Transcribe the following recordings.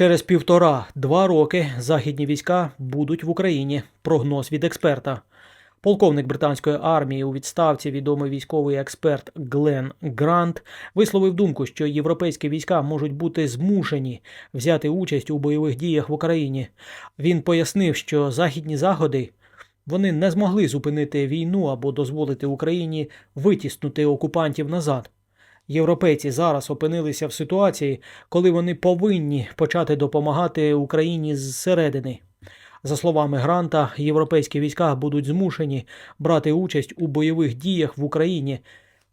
Через півтора-два роки західні війська будуть в Україні. Прогноз від експерта. Полковник британської армії у відставці, відомий військовий експерт Глен Грант, висловив думку, що європейські війська можуть бути змушені взяти участь у бойових діях в Україні. Він пояснив, що західні заходи вони не змогли зупинити війну або дозволити Україні витіснути окупантів назад. Європейці зараз опинилися в ситуації, коли вони повинні почати допомагати Україні зсередини. За словами Гранта, європейські війська будуть змушені брати участь у бойових діях в Україні.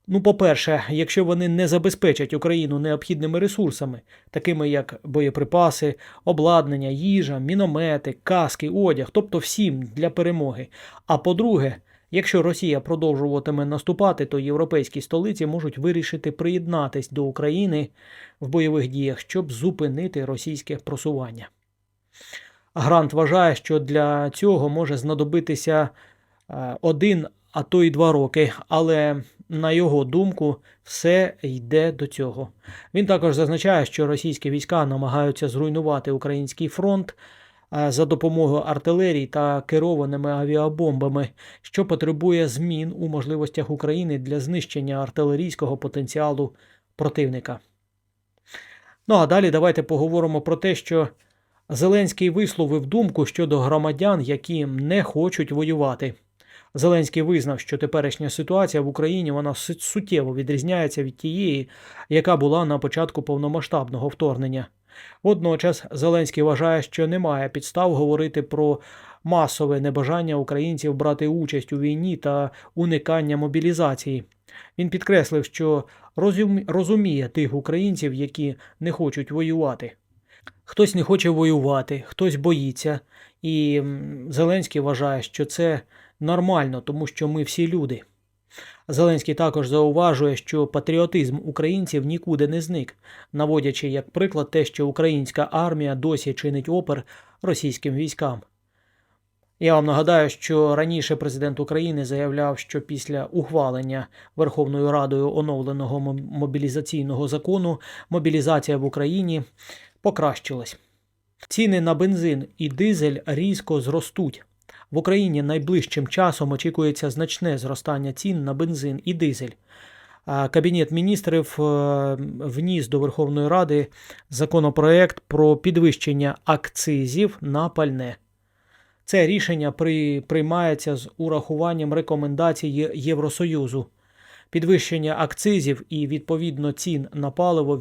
Ну, по-перше, якщо вони не забезпечать Україну необхідними ресурсами, такими як боєприпаси, обладнання, їжа, міномети, каски, одяг, тобто всім для перемоги. А по-друге, якщо Росія продовжуватиме наступати, то європейські столиці можуть вирішити приєднатись до України в бойових діях, щоб зупинити російське просування. Грант вважає, що для цього може знадобитися е, один, а то й два роки, але на його думку, все йде до цього. Він також зазначає, що російські війська намагаються зруйнувати український фронт за допомогою артилерії та керованими авіабомбами, що потребує змін у можливостях України для знищення артилерійського потенціалу противника. Ну а далі давайте поговоримо про те, що Зеленський висловив думку щодо громадян, які не хочуть воювати. Зеленський визнав, що теперішня ситуація в Україні вона су- суттєво відрізняється від тієї, яка була на початку повномасштабного вторгнення. Водночас Зеленський вважає, що немає підстав говорити про масове небажання українців брати участь у війні та уникання мобілізації. Він підкреслив, що розум- розуміє тих українців, які не хочуть воювати. Хтось не хоче воювати, хтось боїться, і Зеленський вважає, що це нормально, тому що ми всі люди. Зеленський також зауважує, що патріотизм українців нікуди не зник, наводячи як приклад те, що українська армія досі чинить опір російським військам. Я вам нагадаю, що раніше президент України заявляв, що після ухвалення Верховною Радою оновленого мобілізаційного закону мобілізація в Україні покращилась. Ціни на бензин і дизель різко зростуть. В Україні найближчим часом очікується значне зростання цін на бензин і дизель. Кабінет міністрів е, вніс до Верховної Ради законопроект про підвищення акцизів на пальне. Це рішення при, приймається з урахуванням рекомендацій Євросоюзу. Підвищення акцизів і відповідно цін на паливо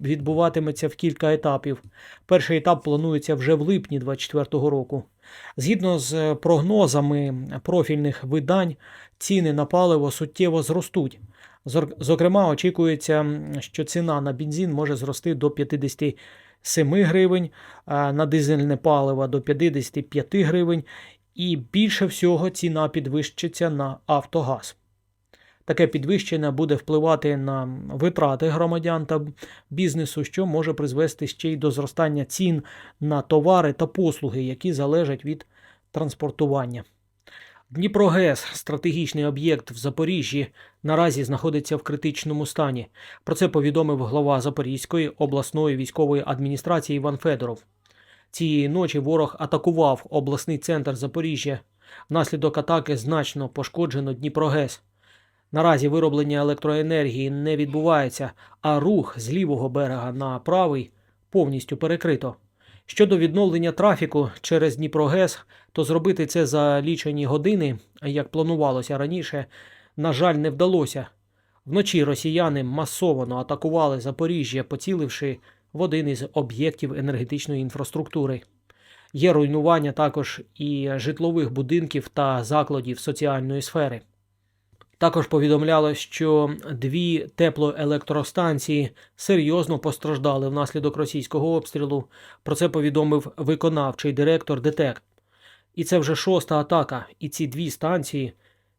відбуватиметься в кілька етапів. Перший етап планується вже в липні 2024 року. Згідно з прогнозами профільних видань, ціни на паливо суттєво зростуть. Зокрема, очікується, що ціна на бензин може зрости до 57 гривень, на дизельне паливо до 55 гривень, і більше всього ціна підвищиться на автогаз. Таке підвищення буде впливати на витрати громадян та бізнесу, що може призвести ще й до зростання цін на товари та послуги, які залежать від транспортування. Дніпрогес, стратегічний об'єкт в Запоріжжі, наразі знаходиться в критичному стані. Про це повідомив глава Запорізької обласної військової адміністрації Іван Федоров. Цієї ночі ворог атакував обласний центр Запоріжжя. Внаслідок атаки значно пошкоджено Дніпрогес. Наразі вироблення електроенергії не відбувається, а рух з лівого берега на правий повністю перекрито. Щодо відновлення трафіку через Дніпрогес, то зробити це за лічені години, як планувалося раніше, на жаль, не вдалося. Вночі росіяни масово атакували Запоріжжя, поціливши в один із об'єктів енергетичної інфраструктури. Є руйнування також і житлових будинків та закладів соціальної сфери. Також повідомлялось, що дві теплоелектростанції серйозно постраждали внаслідок російського обстрілу. Про це повідомив виконавчий директор ДТЕК. І це вже шоста атака, і ці дві станції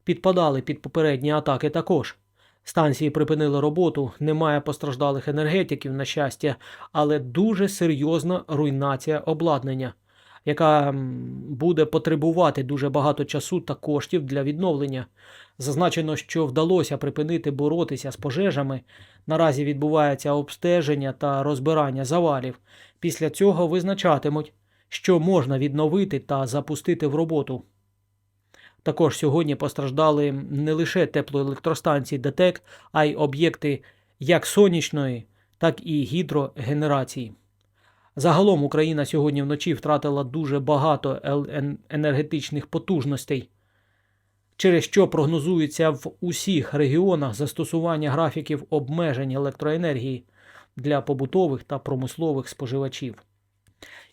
підпадали під попередні атаки також. Станції припинили роботу, немає постраждалих енергетиків, на щастя, але дуже серйозна руйнація обладнання, яка буде потребувати дуже багато часу та коштів для відновлення. Зазначено, що вдалося припинити боротися з пожежами. Наразі відбувається обстеження та розбирання завалів. Після цього визначатимуть, що можна відновити та запустити в роботу. Також сьогодні постраждали не лише теплоелектростанції ДТЕК, а й об'єкти як сонячної, так і гідрогенерації. Загалом Україна сьогодні вночі втратила дуже багато енергетичних потужностей, через що прогнозується в усіх регіонах застосування графіків обмежень електроенергії для побутових та промислових споживачів.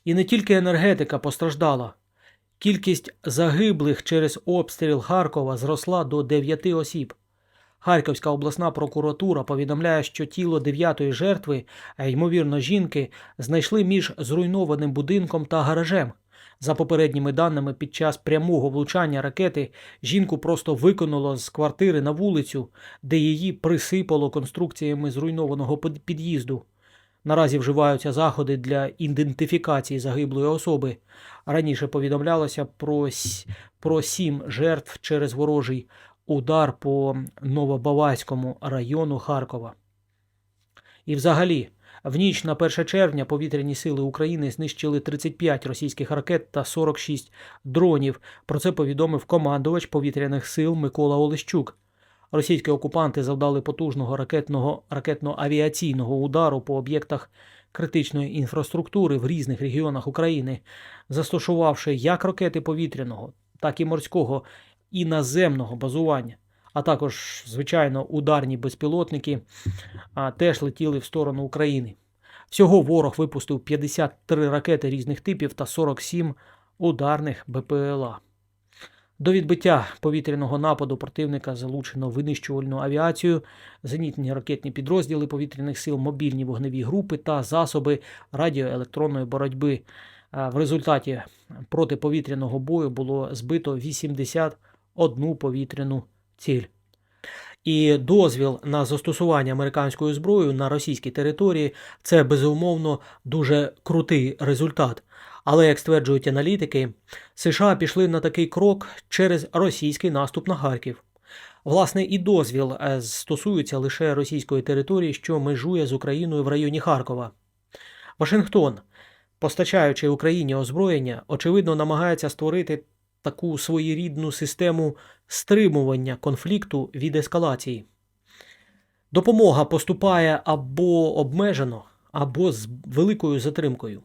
І не тільки енергетика постраждала. Кількість загиблих через обстріл Харкова зросла до 9 осіб. Харківська обласна прокуратура повідомляє, що тіло дев'ятої жертви, ймовірно жінки, знайшли між зруйнованим будинком та гаражем. За попередніми даними, під час прямого влучання ракети жінку просто викинуло з квартири на вулицю, де її присипало конструкціями зруйнованого під'їзду. Наразі вживаються заходи для ідентифікації загиблої особи. Раніше повідомлялося про, про сім жертв через ворожий удар по Новобавайському району Харкова. І взагалі, в ніч на 1 червня повітряні сили України знищили 35 російських ракет та 46 дронів. Про це повідомив командувач повітряних сил Микола Олещук. Російські окупанти завдали потужного ракетного ракетно-авіаційного удару по об'єктах критичної інфраструктури в різних регіонах України, застосувавши як ракети повітряного, так і морського і наземного базування, а також, звичайно, ударні безпілотники а, теж летіли в сторону України. Всього ворог випустив 53 ракети різних типів та 47 ударних БПЛА. До відбиття повітряного нападу противника залучено винищувальну авіацію, зенітні ракетні підрозділи повітряних сил, мобільні вогневі групи та засоби радіоелектронної боротьби. В результаті протиповітряного бою було збито 81 повітряну ціль. І дозвіл на застосування американської зброї на російській території це безумовно дуже крутий результат. Але, як стверджують аналітики, США пішли на такий крок через російський наступ на Харків. Власне, і дозвіл е, стосується лише російської території, що межує з Україною в районі Харкова. Вашингтон, постачаючи Україні озброєння, очевидно намагається створити таку своєрідну систему стримування конфлікту від ескалації. Допомога поступає або обмежено, або з великою затримкою.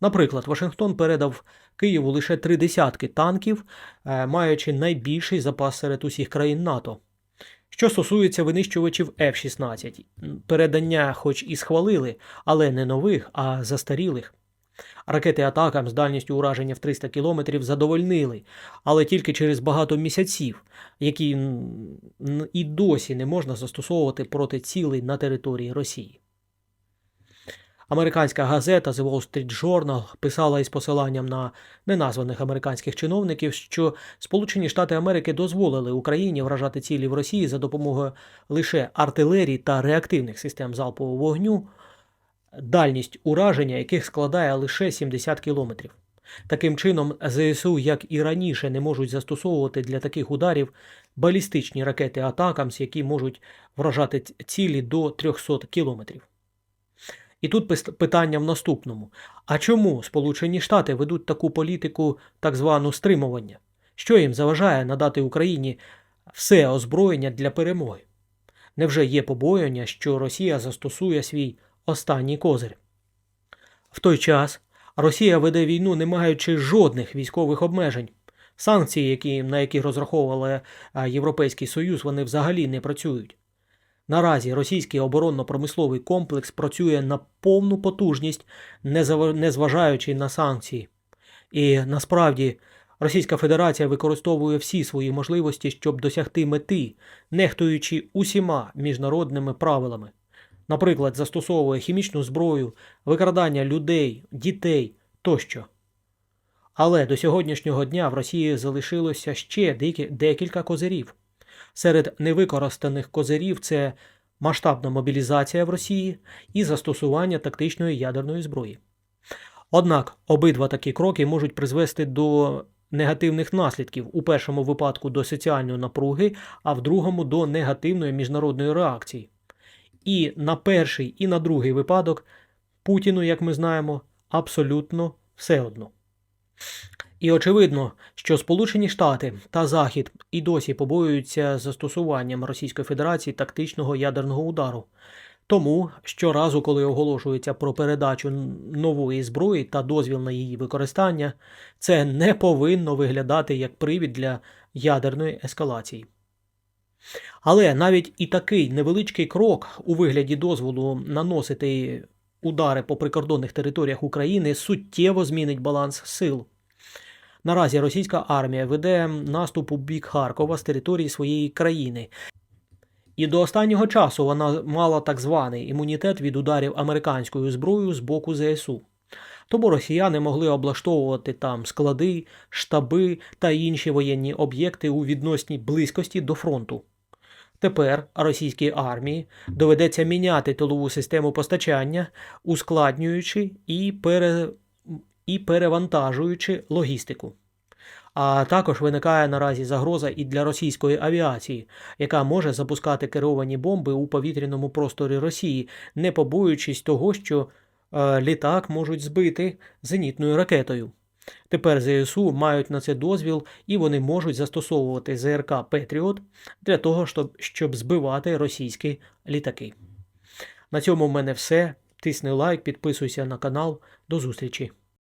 Наприклад, Вашингтон передав Києву лише три десятки танків, е, маючи найбільший запас серед усіх країн НАТО. Що стосується винищувачів F-16, передання хоч і схвалили, але не нових, а застарілих. Ракети атакам з дальністю ураження в 300 кілометрів задовольнили, але тільки через багато місяців, які і досі не можна застосовувати проти цілей на території Росії. Американська газета The Wall Street Journal писала із посиланням на неназваних американських чиновників, що Сполучені Штати Америки дозволили Україні вражати цілі в Росії за допомогою лише артилерії та реактивних систем залпового вогню, дальність ураження яких складає лише 70 кілометрів. Таким чином, ЗСУ, як і раніше, не можуть застосовувати для таких ударів балістичні ракети Атакамс, які можуть вражати цілі до 300 кілометрів. І тут питання в наступному: а чому Сполучені Штати ведуть таку політику так звану стримування? Що їм заважає надати Україні все озброєння для перемоги? Невже є побоювання, що Росія застосує свій останній козир? В той час Росія веде війну, не маючи жодних військових обмежень. Санкції, які, на які розраховували Європейський Союз, вони взагалі не працюють. Наразі російський оборонно-промисловий комплекс працює на повну потужність, не зава- не зважаючи на санкції. І насправді Російська Федерація використовує всі свої можливості, щоб досягти мети, нехтуючи усіма міжнародними правилами. Наприклад, застосовує хімічну зброю, викрадання людей, дітей тощо. Але до сьогоднішнього дня в Росії залишилося ще декілька козирів. Серед невикористаних козирів це масштабна мобілізація в Росії і застосування тактичної ядерної зброї. Однак обидва такі кроки можуть призвести до негативних наслідків у першому випадку до соціальної напруги, а в другому до негативної міжнародної реакції. І на перший, і на другий випадок Путіну, як ми знаємо, абсолютно все одно. І очевидно, що Сполучені Штати та Захід і досі побоюються застосуванням Російської Федерації тактичного ядерного удару. Тому щоразу, коли оголошується про передачу нової зброї та дозвіл на її використання, це не повинно виглядати як привід для ядерної ескалації. Але навіть і такий невеличкий крок у вигляді дозволу наносити удари по прикордонних територіях України суттєво змінить баланс сил. Наразі російська армія веде наступ у бік Харкова з території своєї країни. І до останнього часу вона мала так званий імунітет від ударів американською зброєю з боку ЗСУ. Тому росіяни могли облаштовувати там склади, штаби та інші воєнні об'єкти у відносній близькості до фронту. Тепер російській армії доведеться міняти тилову систему постачання, ускладнюючи і, пере... і перевантажуючи логістику. А також виникає наразі загроза і для російської авіації, яка може запускати керовані бомби у повітряному просторі Росії, не побоюючись того, що е, літак можуть збити зенітною ракетою. Тепер ЗСУ мають на це дозвіл і вони можуть застосовувати ЗРК Петріот для того, щоб, щоб збивати російські літаки. На цьому в мене все. Тисни лайк, підписуйся на канал. До зустрічі!